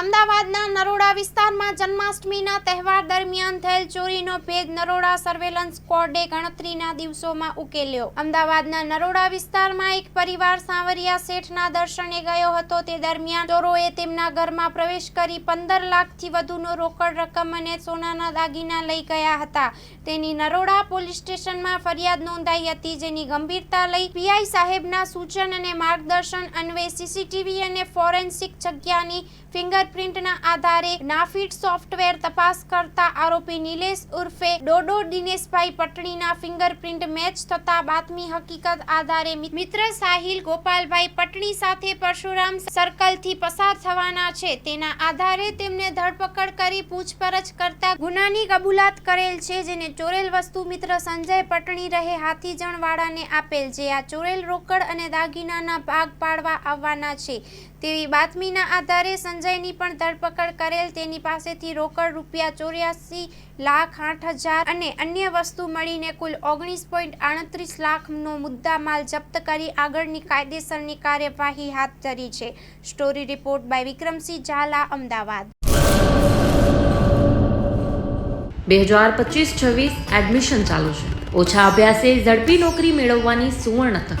અમદાવાદના નરોડા વિસ્તારમાં જન્માષ્ટમીના તહેવાર દરમિયાન થયેલ ચોરીનો ભેદ નરોડા સર્વેલન્સ સ્કોડે ગણતરીના દિવસોમાં ઉકેલ્યો. અમદાવાદના નરોડા વિસ્તારમાં એક પરિવાર સાંવરિયા શેઠના દર્શને ગયો હતો. તે દરમિયાન ચોરોએ તેમના ઘરમાં પ્રવેશ કરી પંદર લાખથી વધુનો રોકડ રકમ અને સોનાના દાગીના લઈ ગયા હતા. તેની નરોડા પોલીસ સ્ટેશનમાં ફરિયાદ નોંધાઈ હતી, જેની ગંભીરતા લઈ પીઆઈ સાહેબના સૂચન અને માર્ગદર્શન અન્વયે સીસીટીવી અને ફોરેન્સિક જગ્યાની ફિંગરપ્રિન્ટના આધારે નાફીટ સોફ્ટવેર તપાસ કરતા આરોપી નિલેશ ઉર્ફે ડોડો દિનેશભાઈ પટણીના ફિંગરપ્રિન્ટ મેચ થતા બાતમી હકીકત આધારે મિત્ર સાહિલ ગોપાલભાઈ પટણી સાથે પરશુરામ સર્કલથી પસાર થવાના છે. તેના આધારે તેમને ધરપકડ કરી પૂછપરછ કરતા ગુનાની કબૂલાત કરેલ છે, જેને ચોરેલ વસ્તુ મિત્ર સંજય પટણી રહે હાથીજણવાળાને આપેલ, જે આ ચોરેલ રોકડ અને દાગીનાના ભાગ પાડવા આવવાના છે. તેવી બાતમીના આધારે સંજયની પણ ધરપકડ કરેલ. તેની પાસેથી રોકડ રૂપિયા ચોર્યાસી લાખ આઠ હજાર અને અન્ય વસ્તુ મળીને કુલ ઓગણીસ પોઈન્ટ આડત્રીસ લાખનો મુદ્દામાલ જપ્ત કરી આગળની કાયદેસરની કાર્યવાહી હાથ ધરી છે. Story report by Vikramsinh Zala, Ahmedabad. બે હજાર પચીસ છવ્વીસ એડમિશન ચાલુ છે. ઓછા અભ્યાસે ઝડપી નોકરી મેળવવાની સુવર્ણ તક.